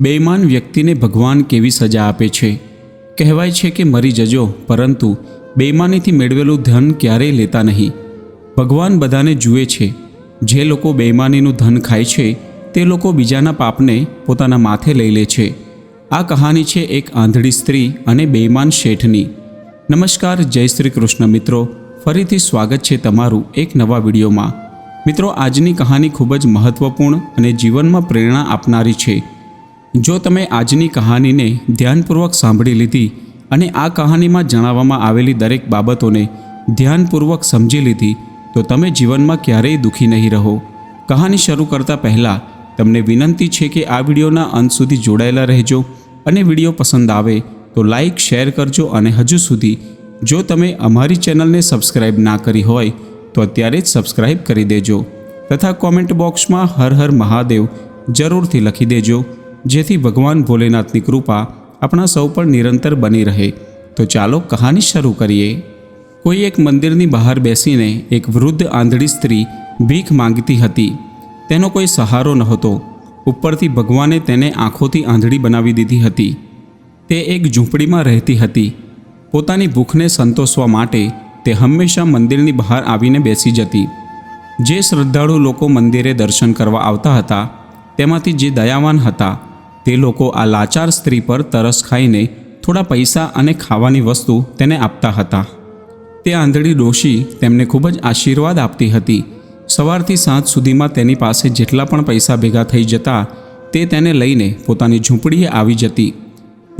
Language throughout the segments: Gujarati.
બેઈમાન વ્યક્તિને ભગવાન કેવી સજા આપે છે? કહેવાય છે કે મરી જજો, પરંતુ બેઈમાનીથી મેળવેલું ધન ક્યારેય લેતા નહીં. ભગવાન બધાને જુએ છે. જે લોકો બેઈમાનીનું ધન ખાય છે, તે લોકો બીજાના પાપને પોતાના માથે લઈ લે છે. આ કહાની છે એક આંધળી સ્ત્રી અને બેઈમાન શેઠની. નમસ્કાર, જય શ્રી કૃષ્ણ મિત્રો. ફરીથી સ્વાગત છે તમારું એક નવા વિડીયોમાં. મિત્રો, આજની કહાની ખૂબ જ મહત્વપૂર્ણ અને જીવનમાં પ્રેરણા આપનારી છે. જો તમે આજની કહાનીને ધ્યાનપૂર્વક સાંભળી લીધી અને આ કહાનીમાં જણાવવામાં આવેલી દરેક બાબતોને ધ્યાનપૂર્વક સમજી લીધી, તો તમે જીવનમાં ક્યારેય દુઃખી નહીં રહો. કહાની શરૂ કરતાં પહેલાં તમને વિનંતી છે કે આ વિડીયોના અંત સુધી જોડાયેલા રહેજો અને વીડિયો પસંદ આવે તો લાઈક, શેર કરજો અને હજુ સુધી જો તમે અમારી ચેનલને સબસ્ક્રાઇબ ના કરી હોય, તો અત્યારે જ સબસ્ક્રાઇબ કરી દેજો. તથા કોમેન્ટ બોક્સમાં હર હર મહાદેવ જરૂરથી લખી દેજો. જેથી ભગવાન ભોલેનાથની કૃપા આપણા સૌ પર નિરંતર બની રહે. તો ચાલો કહાની શરૂ કરીએ. કોઈ એક મંદિરની બહાર બેસીને એક વૃદ્ધ આંધળી સ્ત્રી ભીખ માંગતી હતી. તેનો કોઈ સહારો નહોતો. ઉપરથી ભગવાને તેને આંખોથી આંધળી બનાવી દીધી હતી. તે એક ઝૂંપડીમાં રહેતી હતી. પોતાની ભૂખને સંતોષવા માટે તે હંમેશા મંદિરની બહાર આવીને બેસી જતી. જે શ્રદ્ધાળુ લોકો મંદિરે દર્શન કરવા આવતા હતા, તેમાંથી જે દયાવાન હતા તે લોકો આ લાચાર સ્ત્રી પર તરસ ખાઈને થોડા પૈસા અને ખાવાની વસ્તુ તેને આપતા હતા. તે આંધળી ડોશી તેમને ખૂબ જ આશીર્વાદ આપતી હતી. સવારથી સાંજ સુધીમાં તેની પાસે જેટલા પણ પૈસા ભેગા થઈ જતા તે તેને લઈને પોતાની ઝૂંપડીએ આવી જતી.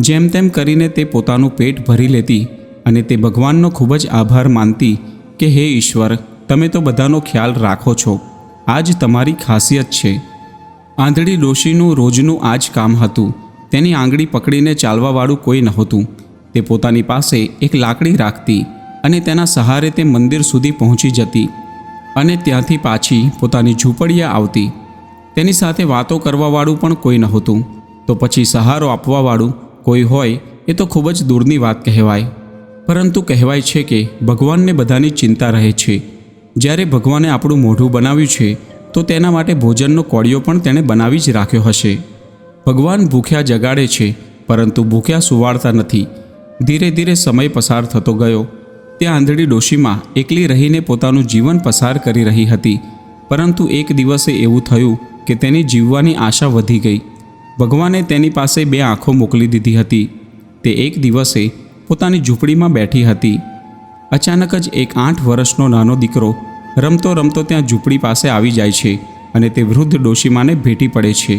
જેમ તેમ કરીને તે પોતાનું પેટ ભરી લેતી અને તે ભગવાનનો ખૂબ જ આભાર માનતી કે, હે ઈશ્વર, તમે તો બધાનો ખ્યાલ રાખો છો. આ જ તમારી ખાસિયત છે. આંધળી ડોશીનું રોજનું આ જ કામ હતું. તેની આંગળી પકડીને ચાલવાવાળું કોઈ નહોતું. તે પોતાની પાસે એક લાકડી રાખતી અને તેના સહારે તે મંદિર સુધી પહોંચી જતી અને ત્યાંથી પાછી પોતાની ઝૂંપડીએ આવતી. તેની સાથે વાતો કરવાવાળું પણ કોઈ નહોતું. તો પછી સહારો આપવાવાળું કોઈ હોય એ તો ખૂબ જ દૂરની વાત કહેવાય. પરંતુ કહેવાય છે કે ભગવાનને બધાની ચિંતા રહે છે. જ્યારે ભગવાને આપણું મોઢું બનાવ્યું છે તો તેના માટે ભોજનનો કોળિયો પણ તેણે બનાવી જ રાખ્યો હશે. ભગવાન ભૂખ્યા જગાડે છે, પરંતુ ભૂખ્યા સુવાડતા નથી. ધીરે ધીરે સમય પસાર થતો ગયો. તે આંધળી ડોશીમાં એકલી રહીને પોતાનું જીવન પસાર કરી રહી હતી. પરંતુ એક દિવસે એવું થયું કે તેની જીવવાની આશા વધી ગઈ. ભગવાને તેની પાસે બે આંખો મોકલી દીધી હતી. તે એક દિવસે પોતાની ઝૂંપડીમાં બેઠી હતી. અચાનક જ એક આઠ વર્ષનો નાનો દીકરો રમતો રમતો ત્યાં ઝૂંપડી પાસે આવી જાય છે અને તે વૃદ્ધ ડોશીમાને ભેટી પડે છે.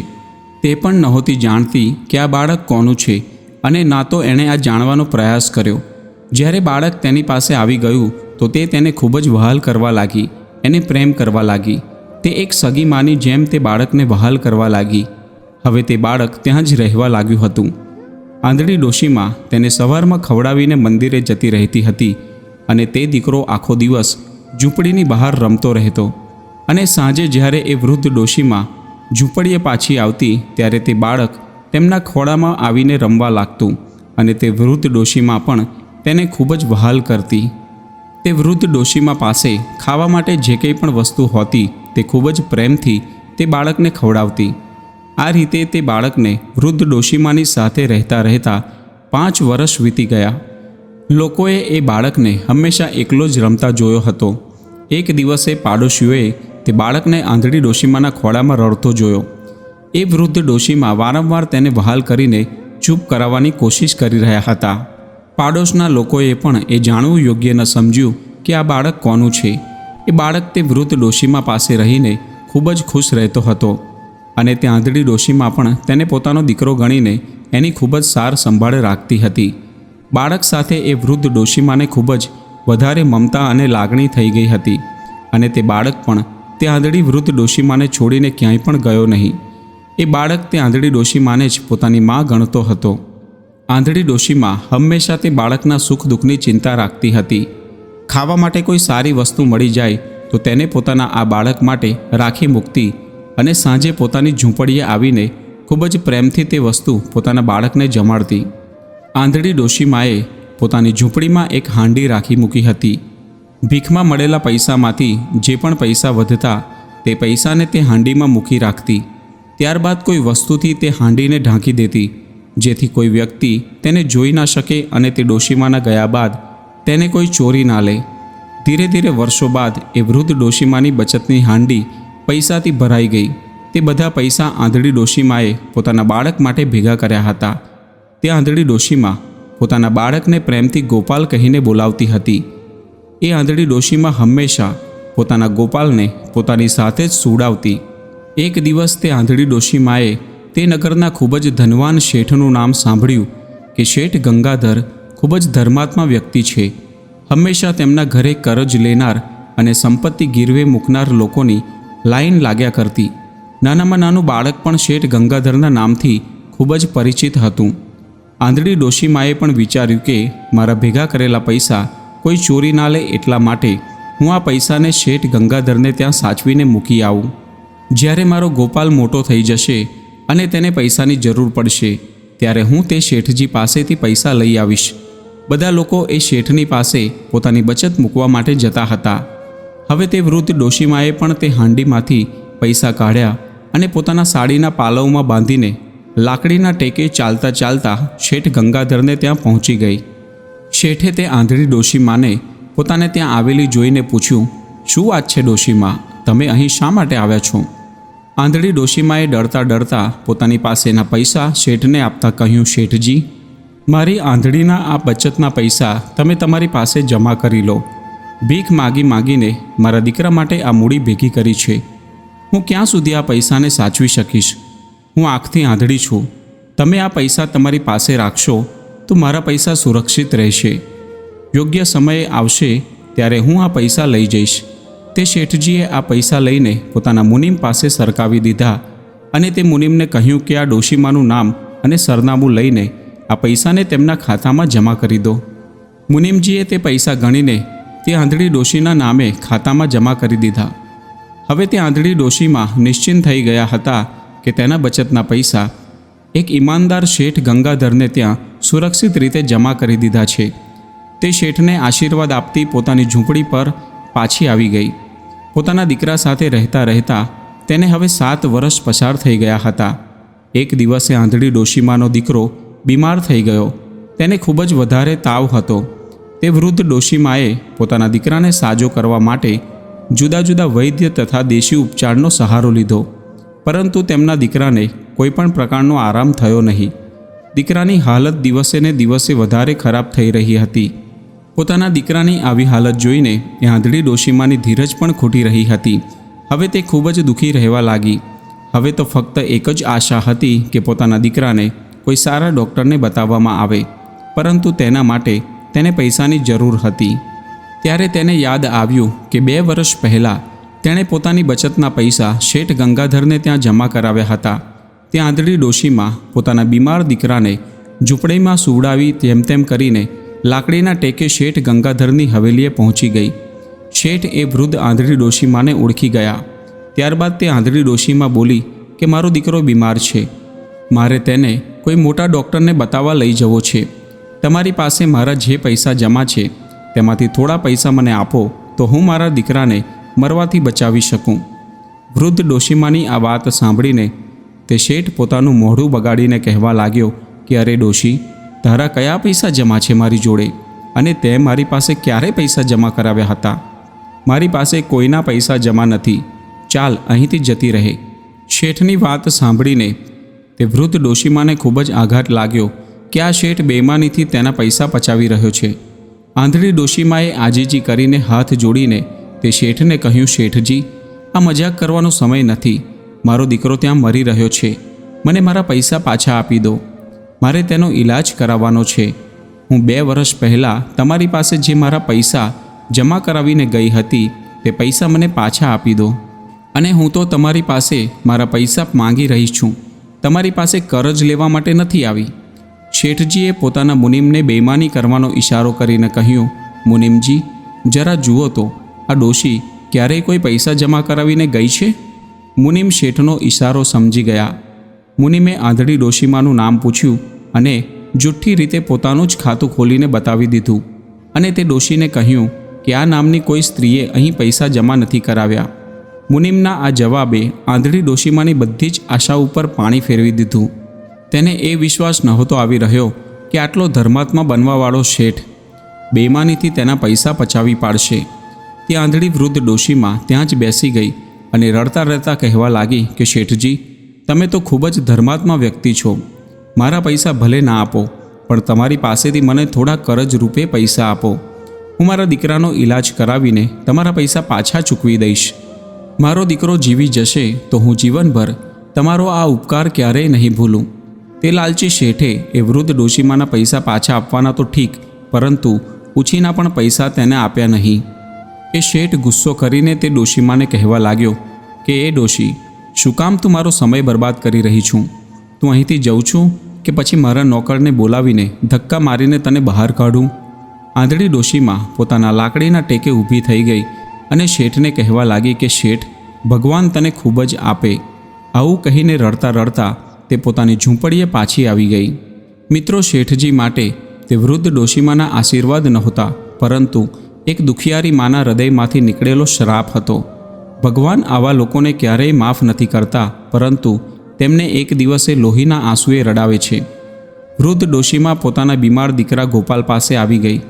તે પણ નહોતી જાણતી કે આ બાળક કોનું છે અને ના તો એણે આ જાણવાનો પ્રયાસ કર્યો. જ્યારે બાળક તેની પાસે આવી ગયું તો તે તેને ખૂબ જ વહાલ કરવા લાગી, એને પ્રેમ કરવા લાગી. તે એક સગી માની જેમ તે બાળકને વહાલ કરવા લાગી. હવે તે બાળક ત્યાં જ રહેવા લાગ્યું હતું. આંધળી ડોશીમાં તેને સવારમાં ખવડાવીને મંદિરે જતી રહેતી હતી અને તે દીકરો આખો દિવસ ઝૂંપડીની બહાર રમતો રહેતો અને સાંજે જ્યારે એ વૃદ્ધ ડોશીમાં ઝૂંપડીએ પાછી આવતી ત્યારે તે બાળક તેમના ખોળામાં આવીને રમવા લાગતું અને તે વૃદ્ધ ડોશીમાં પણ તેને ખૂબ જ વહાલ કરતી. તે વૃદ્ધ ડોશીમાં પાસે ખાવા માટે જે કંઈ પણ વસ્તુ હોતી તે ખૂબ જ પ્રેમથી તે બાળકને ખવડાવતી. આ રીતે તે બાળકને વૃદ્ધ ડોશીમાની સાથે રહેતા રહેતા પાંચ વર્ષ વીતી ગયા. લોકોએ એ બાળકને હંમેશા એકલો જ રમતા જોયો હતો. એક દિવસે પાડોશીઓએ તે બાળકને આંધળી ડોશીમાના ખોળામાં રડતો જોયો. એ વૃદ્ધ ડોશીમાં વારંવાર તેને વહાલ કરીને ચૂપ કરાવવાની કોશિશ કરી રહ્યા હતા. પાડોશના લોકોએ પણ એ જાણવું યોગ્ય ન સમજ્યું કે આ બાળક કોનું છે. એ બાળક તે વૃદ્ધ ડોશીમા પાસે રહીને ખૂબ જ ખુશ રહેતો હતો અને તે આંધળી ડોશીમાં પણ તેને પોતાનો દીકરો ગણીને એની ખૂબ જ સાર સંભાળ રાખતી હતી. બાળક સાથે એ વૃદ્ધ ડોશીમાને ખૂબ જ વધારે મમતા અને લાગણી થઈ ગઈ હતી અને તે બાળક પણ તે આંધળી વૃદ્ધ ડોશીમાને છોડીને ક્યાંય પણ ગયો નહીં. એ બાળક તે આંધળી ડોશીમાને જ પોતાની મા ગણતો હતો. આંધળી ડોશીમાં હંમેશા તે બાળકના સુખ દુઃખની ચિંતા રાખતી હતી. ખાવા માટે કોઈ સારી વસ્તુ મળી જાય તો તેને પોતાના આ બાળક માટે રાખી મૂકતી અને સાંજે પોતાની ઝૂંપડીએ આવીને ખૂબ જ પ્રેમથી તે વસ્તુ પોતાના બાળકને જમાડતી. આંધળી ડોશીમાએ પોતાની ઝૂંપડીમાં એક હાંડી રાખી મૂકી હતી. ભીખમાં મળેલા પૈસામાંથી જે પણ પૈસા વધતા તે પૈસાને તે હાંડીમાં મૂકી રાખતી. ત્યારબાદ કોઈ વસ્તુથી તે હાંડીને ઢાંકી દેતી, જેથી કોઈ વ્યક્તિ તેને જોઈ ના શકે અને તે ડોશીમાના ગયા બાદ તેને કોઈ ચોરી ના લે. ધીરે ધીરે વર્ષો બાદ એ વૃદ્ધ ડોશીમાની બચતની હાંડી પૈસાથી ભરાઈ ગઈ. તે બધા પૈસા આંધળી ડોશીમાએ પોતાના બાળક માટે ભેગા કર્યા હતા. તે આંધળી ડોશીમાં પોતાના બાળકને પ્રેમથી ગોપાલ કહીને બોલાવતી હતી. એ આંધળી ડોશીમાં હંમેશા પોતાના ગોપાલને પોતાની સાથે જ સુડાવતી એક દિવસ તે આંધળી ડોશીમાએ તે નગરના ખૂબ જ ધનવાન શેઠનું નામ સાંભળ્યું કે શેઠ ગંગાધર ખૂબ જ ધર્માત્મા વ્યક્તિ છે. હંમેશા તેમના ઘરે કરજ લેનાર અને સંપત્તિ ગીરવે મૂકનાર લોકોની લાઈન લાગ્યા કરતી. નાનામાં નાનું બાળક પણ શેઠ ગંગાધરના નામથી ખૂબ જ પરિચિત હતું. આંધળી ડોશીમાએ પણ વિચાર્યું કે, મારા ભેગા કરેલા પૈસા કોઈ ચોરી ના લે એટલા માટે હું આ પૈસાને શેઠ ગંગાધરને ત્યાં સાચવીને મૂકી આવું. જ્યારે મારો ગોપાલ મોટો થઈ જશે અને તેને પૈસાની જરૂર પડશે, ત્યારે હું તે શેઠજી પાસેથી પૈસા લઈ આવીશ. બધા લોકો એ શેઠની પાસે પોતાની બચત મૂકવા માટે જતા હતા. હવે તે વૃદ્ધ ડોશીમાએ પણ તે હાંડીમાંથી પૈસા કાઢ્યા અને પોતાના સાડીના પાલવમાં બાંધીને લાકડીના ટેકે ચાલતા ચાલતા શેઠ ગંગાધરને ત્યાં પહોંચી ગઈ. શેઠે તે આંધળી ડોશીમાને પોતાને ત્યાં આવેલી જોઈને પૂછ્યું, શું વાત છે ડોશીમા તમે અહીં શા માટે આવ્યા છો? આંધળી ડોશીમાએ ડરતા ડરતા પોતાની પાસેના પૈસા શેઠને આપતા કહ્યું, શેઠજી, મારી આંધળીના આ બચતના પૈસા તમે તમારી પાસે જમા કરી લો. ભીખ માગી માગીને મારા દીકરા માટે આ મૂડી ભેગી કરી છે. હું ક્યાં સુધી આ પૈસાને સાચવી શકીશ? હું આંખથી આંધળી છું. તમે આ પૈસા તમારી પાસે રાખશો તો મારા પૈસા સુરક્ષિત રહેશે. યોગ્ય સમયે આવશે ત્યારે હું આ પૈસા લઈ જઈશ. તે શેઠજીએ આ પૈસા લઈને પોતાના મુનિમ પાસે સરકાવી દીધા અને તે મુનિમને કહ્યું કે આ ડોશીમાનું નામ અને સરનામું લઈને આ પૈસાને તેમના ખાતામાં જમા કરી દો. મુનિમજીએ તે પૈસા ગણીને તે આંધળી ડોશીના નામે ખાતામાં જમા કરી દીધા. હવે તે આંધળી ડોશીમાં નિશ્ચિંત થઈ ગયા હતા કે તેના બચતના પૈસા એક ઈમાનદાર શેઠ ગંગાધરને ત્યાં સુરક્ષિત રીતે જમા કરી દીધા છે. તે શેઠને આશીર્વાદ આપતી પોતાની ઝૂંપડી પર પાછી આવી ગઈ. પોતાના દીકરા સાથે રહેતા રહેતા તેને હવે સાત વર્ષ પસાર થઈ ગયા હતા. એક દિવસે આંધળી ડોશીમાનો દીકરો બીમાર થઈ ગયો. તેને ખૂબ જ વધારે તાવ હતો. તે વૃદ્ધ ડોશીમાએ પોતાના દીકરાને સાજો કરવા માટે જુદા જુદા વૈદ્ય તથા દેશી ઉપચારનો સહારો લીધો. પરંતુ તેમના દીકરાને કોઈ પણ પ્રકારનો આરામ થયો નહીં. દીકરાની હાલત દિવસે ને દિવસે વધારે ખરાબ થઈ રહી હતી. પોતાના દીકરાની આવી હાલત જોઈને આંધળી ડોશીમાની ધીરજ પણ ખૂટી રહી હતી. હવે તે ખૂબ જ દુઃખી રહેવા લાગી. હવે તો ફક્ત એક જ આશા હતી કે પોતાના દીકરાને કોઈ સારા ડૉક્ટરને બતાવવામાં આવે. પરંતુ તેના માટે તેને પૈસાની જરૂર હતી. ત્યારે તેને યાદ આવ્યું કે બે વર્ષ પહેલાં તેણે પોતાની બચતના પૈસા શેઠ ગંગાધરને ત્યાં જમા કરાવ્યા હતા. તે આંધળી ડોશીમાં પોતાના બીમાર દીકરાને ઝૂંપડીમાં સુવડાવી તેમ તેમ કરીને લાકડીના ટેકે શેઠ ગંગાધરની હવેલીએ પહોંચી ગઈ. શેઠ એ વૃદ્ધ આંધળી ડોશીમાને ઓળખી ગયા. ત્યારબાદ તે આંધળી ડોશીમાં બોલી કે, મારો દીકરો બીમાર છે. મારે તેને કોઈ મોટા ડૉક્ટરને બતાવવા લઈ જવો છે. તમારી પાસે મારા જે પૈસા જમા છે, તેમાંથી થોડા પૈસા મને આપો, તો હું મારા દીકરાને મરવાથી બચાવી શકું? વૃદ્ધ ડોશીમાની આ વાત સાંભળીને તે શેઠ પોતાનું મોઢું બગાડીને કહેવા લાગ્યો કે, અરે ડોશી, તારા કયા પૈસા જમા છે મારી જોડે? અને તે મારી પાસે ક્યારે પૈસા જમા કરાવ્યા હતા? મારી પાસે કોઈના પૈસા જમા નથી. ચાલ, અહીંથી જતી રહે. શેઠની વાત સાંભળીને તે વૃદ્ધ ડોશીમાને ખૂબ જ આઘાત લાગ્યો કે, આ શેઠ બેમાનીથી તેના પૈસા પચાવી રહ્યો છે. આંધળી ડોશીમાએ આજીજી કરીને હાથ જોડીને તે શેઠને કહ્યું, શેઠજી, આ મજાક કરવાનો સમય નથી. મારો દીકરો ત્યાં મરી રહ્યો છે. મને મારા પૈસા પાછા આપી દો. મારે તેનો ઈલાજ કરાવવાનો છે. હું બે વર્ષ પહેલાં તમારી પાસે જે મારા પૈસા જમા કરાવીને ગઈ હતી, તે પૈસા મને પાછા આપી દો. અને હું તો તમારી પાસે મારા પૈસા માંગી રહી છું. તમારી પાસે કરજ લેવા માટે નથી આવી. શેઠજીએ પોતાના મુનિમને બેમાની કરવાનો ઈશારો કરીને કહ્યું, મુનિમજી, જરા જુઓ તો. આ ડોશી ક્યારેય કોઈ પૈસા જમા કરાવીને ગઈ છે? મુનિમ શેઠનો ઇશારો સમજી ગયા. મુનિમે આંધળી ડોશીમાનું નામ પૂછ્યું અને જુઠ્ઠી રીતે પોતાનું જ ખાતું ખોલીને બતાવી દીધું. અને તે ડોશીને કહ્યું કે આ નામની કોઈ સ્ત્રીએ અહીં પૈસા જમા નથી કરાવ્યા. મુનિમના આ જવાબે આંધળી ડોશીમાની બધી જ આશા ઉપર પાણી ફેરવી દીધું. તેને એ વિશ્વાસ નહોતો આવી રહ્યો કે આટલો ધર્માત્મા બનવાવાળો શેઠ બેમાનીથી તેના પૈસા પચાવી પાડશે. તે આંધળી વૃદ્ધ ડોશીમાં ત્યાં જ બેસી ગઈ અને રડતા રડતા કહેવા લાગી કે, શેઠજી, તમે તો ખૂબ જ ધર્માત્મા વ્યક્તિ છો. મારા પૈસા ભલે ના આપો, પણ તમારી પાસેથી મને થોડા કરજ રૂપે પૈસા આપો. હું મારા દીકરાનો ઈલાજ કરાવીને તમારા પૈસા પાછા ચૂકવી દઈશ. મારો દીકરો જીવી જશે તો હું જીવનભર તમારો આ ઉપકાર ક્યારેય નહીં ભૂલું. તે લાલચી શેઠે એ વૃદ્ધ ડોશીમાના પૈસા પાછા આપવાના તો ઠીક, પરંતુ ઉછીના પણ પૈસા તેને આપ્યા નહીં. એ શેઠ ગુસ્સો કરીને તે ડોશીમાને કહેવા લાગ્યો કે, એ ડોશી, શું કામ તું મારો સમય બરબાદ કરી રહી છું? તું અહીંથી જઉં છું કે પછી મારા નોકરને બોલાવીને ધક્કા મારીને તને બહાર કાઢું? આંધળી ડોશીમાં પોતાના લાકડીના ટેકે ઊભી થઈ ગઈ અને શેઠને કહેવા લાગી કે, શેઠ, ભગવાન તને ખૂબ જ આપે. આવું કહીને રડતા રડતા તે પોતાની ઝૂંપડીએ પાછી આવી ગઈ. મિત્રો, શેઠજી માટે તે વૃદ્ધ ડોશીમાના આશીર્વાદ નહોતા, પરંતુ એક દુખિયારી માના હૃદયમાંથી નીકળેલો શ્રાપ હતો. ભગવાન આવા લોકોને ક્યારેય માફ નથી કરતા, પરંતુ તેમને એક દિવસે લોહીના આંસુએ રડાવે છે. વૃદ્ધ ડોશીમાં પોતાના બીમાર દીકરા ગોપાલ પાસે આવી ગઈ.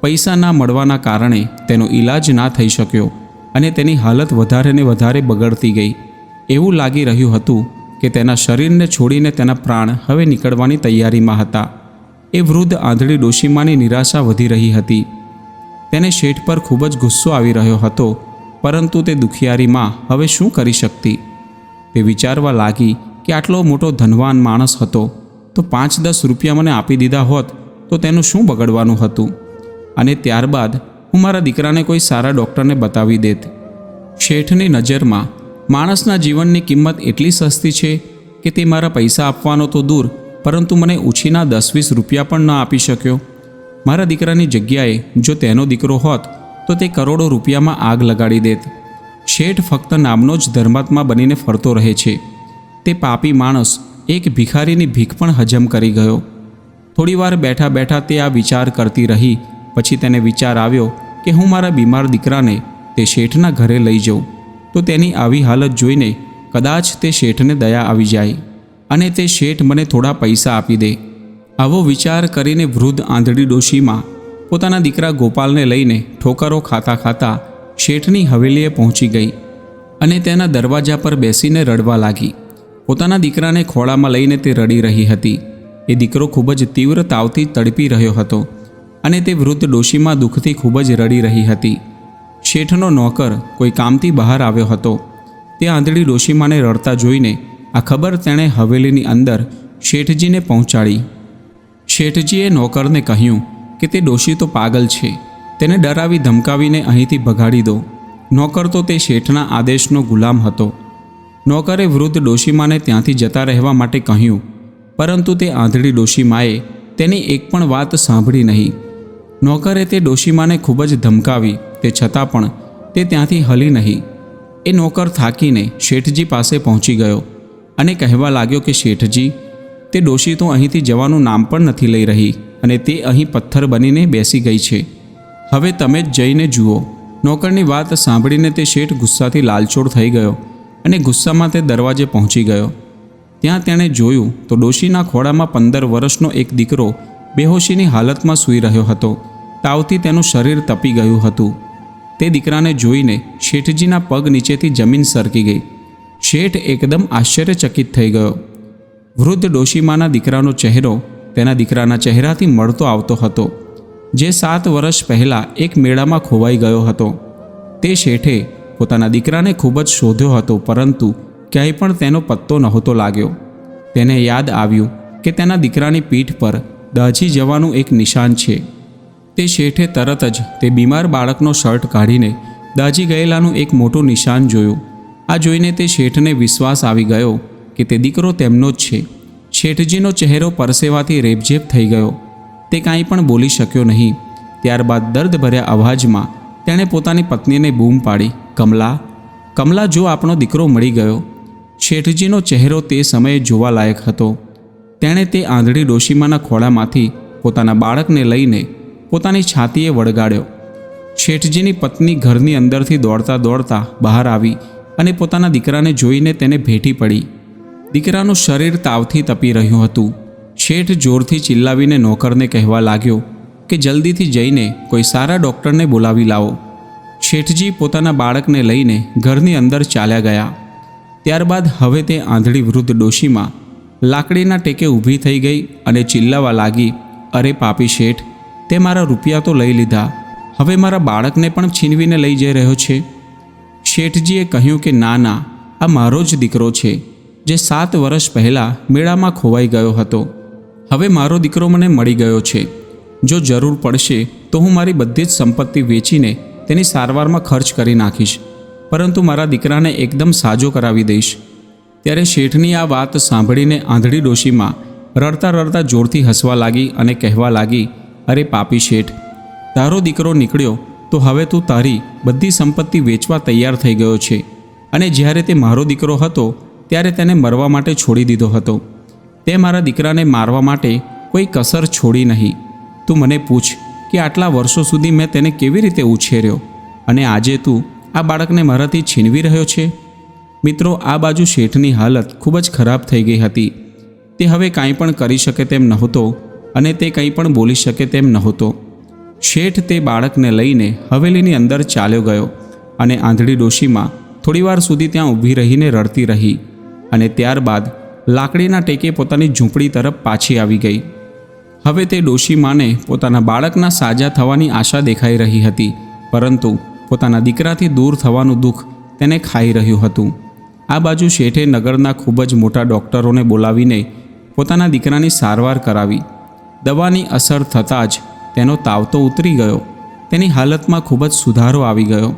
પૈસા ના મળવાના કારણે તેનો ઈલાજ ના થઈ શક્યો અને તેની હાલત વધારે ને વધારે બગડતી ગઈ. એવું લાગી રહ્યું હતું કે તેના શરીરને છોડીને તેના પ્રાણ હવે નીકળવાની તૈયારીમાં હતા. એ વૃદ્ધ આંધળી ડોશીમાની નિરાશા વધી રહી હતી. તેને શેઠ પર ખૂબ જ ગુસ્સો આવી રહ્યો હતો, પરંતુ તે દુખિયારીમાં હવે શું કરી શકતી? તે વિચારવા લાગી કે આટલો મોટો ધનવાન માણસ હતો, તો પાંચ દસ રૂપિયા મને આપી દીધા હોત, તો તેનું શું બગડવાનું હતું? અને ત્યારબાદ હું મારા દીકરાને કોઈ સારા ડૉક્ટરને બતાવી દેત. શેઠની નજરમાં માણસના જીવનની કિંમત એટલી સસ્તી છે કે તે મારા પૈસા આપવાનો તો દૂર, પરંતુ મને ઉછીના દસ વીસ રૂપિયા પણ ન આપી શક્યો. મારા દીકરાની જગ્યાએ જો તેનો દીકરો હોત, તો તે કરોડો રૂપિયામાં આગ લગાડી દેત. શેઠ ફક્ત નામનો જ ધર્માત્મા બનીને ફરતો રહે છે. તે પાપી માણસ એક ભિખારીની ભીખ પણ હજમ કરી ગયો. થોડીવાર બેઠા બેઠા તે આ વિચાર કરતી રહી, પછી તેને વિચાર આવ્યો કે હું મારા બીમાર દીકરાને તે શેઠના ઘરે લઈ જાઉં. તો તેની આવી હાલત જોઈને કદાચ તે શેઠને દયા આવી જાય અને તે શેઠ મને થોડા પૈસા આપી દે. આવો વિચાર કરીને વૃદ્ધ આંધળી ડોશીમાં પોતાના દીકરા ગોપાલને લઈને ઠોકરો ખાતા ખાતા શેઠની હવેલીએ પહોંચી ગઈ અને તેના દરવાજા પર બેસીને રડવા લાગી. પોતાના દીકરાને ખોળામાં લઈને તે રડી રહી હતી. એ દીકરો ખૂબ જ તીવ્ર તાવથી તડપી રહ્યો હતો અને તે વૃદ્ધ ડોશીમાં દુઃખથી ખૂબ જ રડી રહી હતી. શેઠનો નોકર કોઈ કામથી બહાર આવ્યો હતો. તે આંધળી ડોશીમાને રડતા જોઈને આ ખબર તેણે હવેલીની અંદર શેઠજીને પહોંચાડી. શેઠજીએ નોકરને કહ્યું કે તે ડોશી તો પાગલ છે, તેને ડરાવી ધમકાવીને અહીંથી ભગાડી દો. નોકર તો તે શેઠના આદેશનો ગુલામ હતો. નોકરે વૃદ્ધ ડોશીમાને ત્યાંથી જતા રહેવા માટે કહ્યું, પરંતુ તે આંધળી ડોશીમાએ તેની એક પણ વાત સાંભળી નહીં. નોકરે તે ડોશીમાને ખૂબ જ ધમકાવી, તે છતાં પણ તે ત્યાંથી હલી નહીં. એ નોકર થાકીને શેઠજી પાસે પહોંચી ગયો અને કહેવા લાગ્યો કે, શેઠજી તે ડોશી તો અહીંથી જવાનું નામ પણ નથી લઈ રહી અને તે અહીં પથ્થર બનીને બેસી ગઈ છે. હવે તમે જ જઈને જુઓ. નોકરની વાત સાંભળીને તે શેઠ ગુસ્સાથી લાલચોળ થઈ ગયો અને ગુસ્સામાં તે દરવાજે પહોંચી ગયો. ત્યાં તેણે જોયું તો ડોશીના ખોળામાં પંદર વર્ષનો એક દીકરો બેહોશીની હાલતમાં સૂઈ રહ્યો હતો. તાવથી તેનું શરીર તપી ગયું હતું. તે દીકરાને જોઈને શેઠજીના પગ નીચેથી જમીન સરકી ગઈ. શેઠ એકદમ આશ્ચર્યચકિત થઈ ગયો. વૃદ્ધ ડોશીમાના દીકરાનો ચહેરો તેના દીકરાના ચહેરાથી મળતો આવતો હતો, જે સાત વર્ષ પહેલાં એક મેળામાં ખોવાઈ ગયો હતો. તે શેઠે પોતાના દીકરાને ખૂબ જ શોધ્યો હતો, પરંતુ ક્યાંય પણ તેનો પત્તો નહોતો લાગ્યો. તેને યાદ આવ્યું કે તેના દીકરાની પીઠ પર દાઝી જવાનું એક નિશાન છે. તે શેઠે તરત જ તે બીમાર બાળકનો શર્ટ કાઢીને દાઝી ગયેલાનું એક મોટું નિશાન જોયું. આ જોઈને તે શેઠને વિશ્વાસ આવી ગયો કે તે દીકરો તેમનો જ છે. શેઠજીનો ચહેરો પરસેવાથી રેપઝેપ થઈ ગયો. તે કાંઈ પણ બોલી શક્યો નહીં. ત્યારબાદ દર્દભર્યા અવાજમાં તેણે પોતાની પત્નીને બૂમ પાડી. કમલા કમલા, જો આપણો દીકરો મળી ગયો. શેઠજીનો ચહેરો તે સમયે જોવાલાયક હતો. તેણે તે આંધળી ડોશીમાના ખોળામાંથી પોતાના બાળકને લઈને પોતાની છાતીએ વળગાડ્યો. શેઠજીની પત્ની ઘરની અંદરથી દોડતા દોડતા બહાર આવી અને પોતાના દીકરાને જોઈને તેને ભેટી પડી. દીકરાનું શરીર તાવથી તપી રહ્યું હતું. શેઠ જોરથી ચિલ્લાવીને નોકરને કહેવા લાગ્યો કે જલ્દીથી જઈને કોઈ સારા ડૉક્ટરને બોલાવી લાવો. શેઠજી પોતાના બાળકને લઈને ઘરની અંદર ચાલ્યા ગયા. ત્યારબાદ હવે તે આંધળી વૃદ્ધ ડોશીમાં લાકડીના ટેકે ઊભી થઈ ગઈ અને ચિલ્લાવા લાગી, અરે પાપી શેઠ, તે મારા રૂપિયા તો લઈ લીધા. હવે મારા બાળકને પણ છીનવીને લઈ જઈ રહ્યો છે. શેઠજીએ કહ્યું કે, ના ના, આ મારો જ દીકરો છે. જે સાત વર્ષ પહેલાં મેળામાં ખોવાઈ ગયો હતો. હવે મારો દીકરો મને મળી ગયો છે. જો જરૂર પડશે તો હું મારી બધી જ સંપત્તિ વેચીને તેની સારવારમાં ખર્ચ કરી નાખીશ. પરંતુ મારા દીકરાને એકદમ સાજો કરાવી દઈશ. ત્યારે શેઠની આ વાત સાંભળીને આંધળી ડોશીમાં રડતા રડતા જોરથી હસવા લાગી અને કહેવા લાગી, અરે પાપી શેઠ, તારો દીકરો નીકળ્યો તો હવે તું તારી બધી સંપત્તિ વેચવા તૈયાર થઈ ગયો છે. અને જ્યારે તે મારો દીકરો હતો ત્યારે તેને મરવા માટે છોડી દીધો હતો. તે મારા દીકરાને મારવા માટે કોઈ કસર છોડી નહીં. તું મને પૂછ કે આટલા વર્ષો સુધી મેં તેને કેવી રીતે ઉછેર્યો? અને આજે તું આ બાળકને મારાથી છીનવી રહ્યો છે? મિત્રો, આ બાજુ શેઠની હાલત ખૂબ જ ખરાબ થઈ ગઈ હતી. તે હવે કાંઈ પણ કરી શકે તેમ નહોતો અને તે કંઈ પણ બોલી શકે તેમ નહોતો. શેઠ તે બાળકને લઈને હવેલીની અંદર ચાલ્યો ગયો અને આંધળી ડોશીમાં થોડીવાર સુધી ત્યાં ઊભી રહીને રડતી રહી. અને ત્યારબાદ લાકડીના ટેકે પોતાની ઝૂંપડી તરફ પાછી આવી ગઈ. હવે તે ડોશીમાને પોતાના બાળકના સાજા થવાની આશા દેખાઈ રહી હતી, પરંતુ પોતાના દીકરાથી દૂર થવાનું દુઃખ તેને ખાઈ રહ્યું હતું. આ બાજુ શેઠે નગરના ખૂબ જ મોટા ડૉક્ટરોને બોલાવીને પોતાના દીકરાની સારવાર કરાવી. દવાની અસર થતાં જ તેનો તાવ તો ઉતરી ગયો. તેની હાલતમાં ખૂબ જ સુધારો આવી ગયો.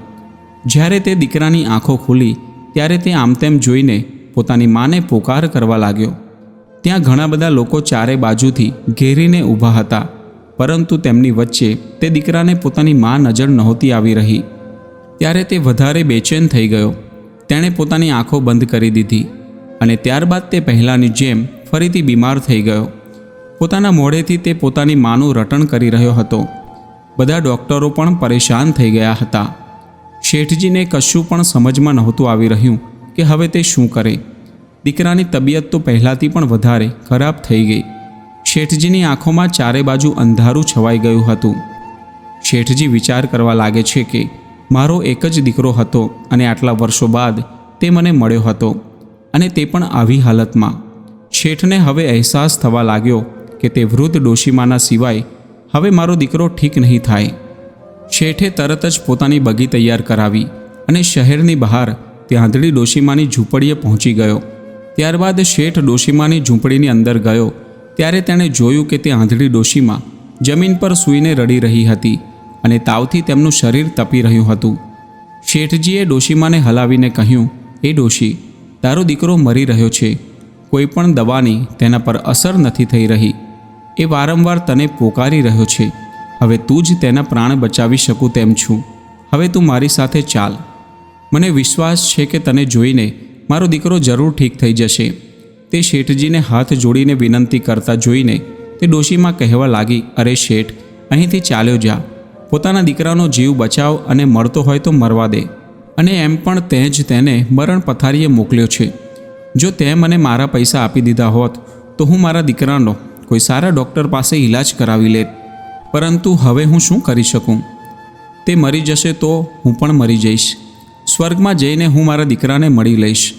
જ્યારે તે દીકરાની આંખો ખુલી, ત્યારે તે આમ તેમ જોઈને પોતાની માને પોકાર કરવા લાગ્યો. ત્યાં ઘણા બધા લોકો ચારે બાજુથી ઘેરીને ઊભા હતા, પરંતુ તેમની વચ્ચે તે દીકરાને પોતાની મા નજર નહોતી આવી રહી. ત્યારે તે વધારે બેચેન થઈ ગયો. તેણે પોતાની આંખો બંધ કરી દીધી અને ત્યારબાદ તે પહેલાંની જેમ ફરીથી બીમાર થઈ ગયો. પોતાના મોઢેથી તે પોતાની માનું રટણ કરી રહ્યો હતો. બધા ડૉક્ટરો પણ પરેશાન થઈ ગયા હતા. શેઠજીને કશું પણ સમજમાં નહોતું આવી રહ્યું કે હવે તે શું કરે. દીકરાની તબિયત તો પહેલાંથી પણ વધારે ખરાબ થઈ ગઈ. શેઠજીની આંખોમાં ચારે બાજુ અંધારું છવાઈ ગયું હતું. શેઠજી વિચાર કરવા લાગે છે કે મારો એક જ દીકરો હતો અને આટલા વર્ષો બાદ તે મને મળ્યો હતો અને તે પણ આવી હાલતમાં. શેઠને હવે અહેસાસ થવા લાગ્યો કે તે વૃદ્ધ ડોશીમાના સિવાય હવે મારો દીકરો ઠીક નહીં થાય. શેઠે તરત જ પોતાની બગી તૈયાર કરાવી અને શહેરની બહાર તે આંધળી ડોશીમાની ઝૂંપડીએ પહોંચી ગયો. ત્યારબાદ શેઠ ડોશીમાની ઝૂંપડીની અંદર ગયો. ત્યારે તેણે જોયું કે તે આંધળી ડોશીમાં જમીન પર સૂઈને રડી રહી હતી અને તાવથી તેમનું શરીર તપી રહ્યું હતું. શેઠજીએ ડોશીમાને હલાવીને કહ્યું, એ ડોશી, તારો દીકરો મરી રહ્યો છે. કોઈ પણ દવાની તેના પર અસર નથી થઈ રહી. એ વારંવાર તને પોકારી રહ્યો છે. હવે તું જ તેના પ્રાણ બચાવી શકું તેમ છું. હવે તું મારી સાથે ચાલ. મને વિશ્વાસ છે કે તને જોઈને મારો દીકરો જરૂર ઠીક થઈ જશે. તે શેઠજીને હાથ જોડીને વિનંતી કરતા જોઈને તે ડોશીમાં કહેવા લાગી, અરે શેઠ, અહીંથી ચાલ્યો જા. પોતાના દીકરાનો જીવ બચાવ અને મળતો હોય તો મરવા દે. અને એમ પણ તે જ તેને મરણ પથારીએ મોકલ્યો છે. જો તે મને મારા પૈસા આપી દીધા હોત, તો હું મારા દીકરાનો કોઈ સારા ડૉક્ટર પાસે ઈલાજ કરાવી લેત. પરંતુ હવે હું શું કરી શકું? તે મરી જશે તો હું પણ મરી જઈશ. સ્વર્ગમાં જઈને હું મારા દીકરાને મળી લઈશ.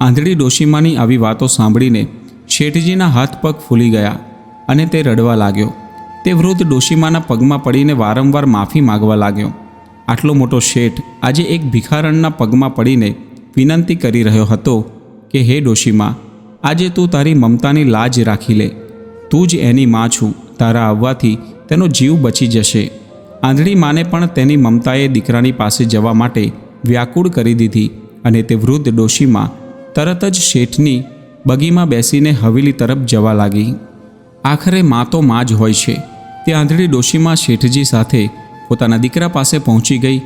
આંધળી ડોશીમાની આવી વાતો સાંભળીને શેઠજીના હાથ પગ ફૂલી ગયા અને તે રડવા લાગ્યો. તે વૃદ્ધ ડોશીમાના પગમાં પડીને વારંવાર માફી માગવા લાગ્યો. આટલો મોટો શેઠ આજે એક ભિખારણના પગમાં પડીને વિનંતી કરી રહ્યો હતો કે, હે ડોશીમા, આજે તું તારી મમતાની લાજ રાખી લે. તું જ એની માં છું. તારા આવવાથી તેનો જીવ બચી જશે. આંધળી માને પણ તેની મમતાએ દીકરાની પાસે જવા માટે વ્યાકુળ કરી દીધી અને તે વૃદ્ધ ડોશીમાં તરત જ શેઠની બગીમાં બેસીને હવેલી તરફ જવા લાગી. આખરે મા તો મા જ હોય છે. તે આંધળી ડોશીમાં શેઠજી સાથે પોતાના દીકરા પાસે પહોંચી ગઈ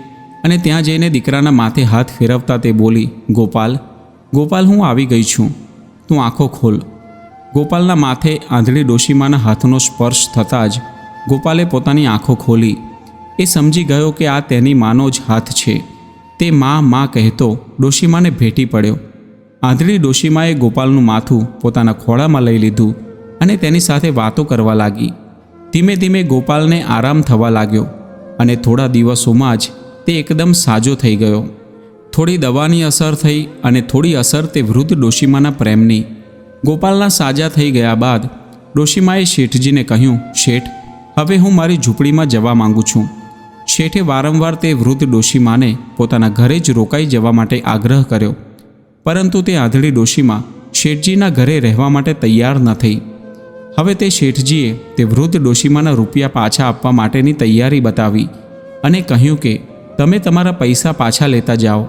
અને ત્યાં જઈને દીકરાના માથે હાથ ફેરવતા તે બોલી, ગોપાલ ગોપાલ, હું આવી ગઈ છું. તું આંખો ખોલ. ગોપાલના માથે આંધળી ડોશીમાના હાથનો સ્પર્શ થતાં જ ગોપાલે પોતાની આંખો ખોલી. એ સમજી ગયો કે આ તેની માનો જ હાથ છે. તે માં માં કહેતો ડોશીમાને ભેટી પડ્યો. આંધળી ડોશીમાએ ગોપાલનું માથું પોતાના ખોળામાં લઈ લીધું અને તેની સાથે વાતો કરવા લાગી. ધીમે ધીમે ગોપાલને આરામ થવા લાગ્યો અને થોડા દિવસોમાં જ તે એકદમ સાજો થઈ ગયો. થોડી દવાની અસર થઈ અને થોડી અસર તે વૃદ્ધ ડોશીમાના પ્રેમની. ગોપાલના સાજા થઈ ગયા બાદ ડોશીમાએ શેઠજીને કહ્યું, શેઠ, હવે હું મારી ઝૂંપડીમાં જવા માંગુ છું. શેઠે વારંવાર તે વૃદ્ધ ડોશીમાને પોતાના ઘરે જ રોકાઈ જવા માટે આગ્રહ કર્યો. પરંતુ તે આંધળી ડોશીમાં શેઠજીના ઘરે રહેવા માટે તૈયાર ન થઈ. હવે તે શેઠજીએ તે વૃદ્ધ ડોશીમાના રૂપિયા પાછા આપવા માટેની તૈયારી બતાવી અને કહ્યું કે, તમે તમારા પૈસા પાછા લેતા જાઓ.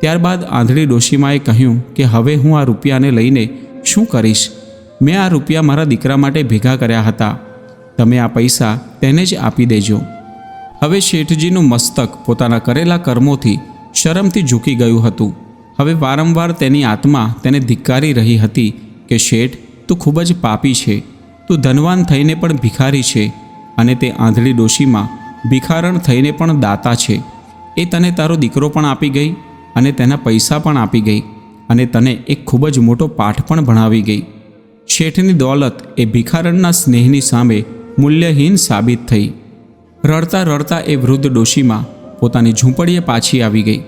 ત્યારબાદ આંધળી ડોશીમાએ કહ્યું કે, હવે હું આ રૂપિયાને લઈને શું કરીશ? મેં આ રૂપિયા મારા દીકરા માટે ભેગા કર્યા હતા. તમે આ પૈસા તેને જ આપી દેજો. હવે શેઠજીનું મસ્તક પોતાના કરેલા કર્મોથી શરમથી ઝૂકી ગયું હતું. હવે વારંવાર તેની આત્મા તેને ધિક્કારી રહી હતી કે, શેઠ, તું ખૂબ જ પાપી છે. તું ધનવાન થઈને પણ ભિખારી છે અને તે આંધળી ડોશીમાં ભિખારણ થઈને પણ દાતા છે. એ તને તારો દીકરો પણ આપી ગઈ અને તેના પૈસા પણ આપી ગઈ અને તને એક ખૂબ જ મોટો પાઠ પણ ભણાવી ગઈ. શેઠની દોલત એ ભિખારણના સ્નેહની સામે મૂલ્યહીન સાબિત થઈ. રડતા રડતા એ વૃદ્ધ ડોશીમાં પોતાની ઝૂંપડીએ પાછી આવી ગઈ.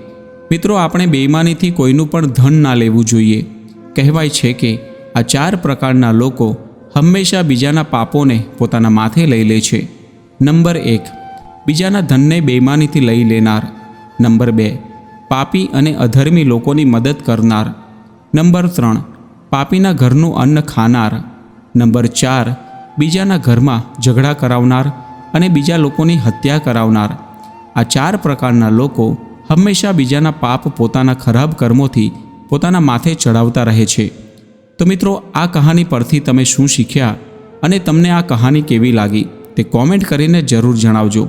મિત્રો, આપણે બેઈમાનીથી કોઈનું પણ ધન ના લેવું જોઈએ. કહેવાય છે કે આ ચાર પ્રકારના લોકો હંમેશા બીજાના પાપોને પોતાના માથે લઈ લે છે. નંબર એક, બીજાના ધનને બેઈમાનીથી લઈ લેનાર. નંબર બે, પાપી અને અધર્મી લોકોની મદદ કરનાર. નંબર ત્રણ, પાપીના ઘરનું અન્ન ખાનાર. નંબર ચાર, બીજાના ઘરમાં ઝઘડા કરાવનાર. અને બીજા લોકોની હત્યા કરાવનાર. આ ચાર પ્રકારના લોકો હંમેશા બીજાના પાપ પોતાના ખરાબ કર્મોથી પોતાના માથે ચડાવતા રહે છે. તો મિત્રો, આ કહાની પરથી તમે શું શીખ્યા અને તમને આ કહાની કેવી લાગી તે કોમેન્ટ કરીને જરૂર જણાવજો.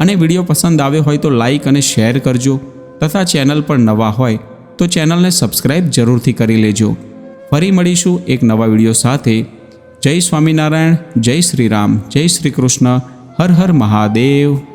અને વીડિયો પસંદ આવ્યો હોય તો લાઈક અને શેર કરજો. તથા ચેનલ પર નવા હોય તો ચેનલને સબસ્ક્રાઈબ જરૂરથી કરી લેજો. ફરી મળીશું એક નવા વીડિયો સાથે. જય સ્વામિનારાયણ, જય શ્રી રામ, જય શ્રી કૃષ્ણ. હર હર મહાદેવ.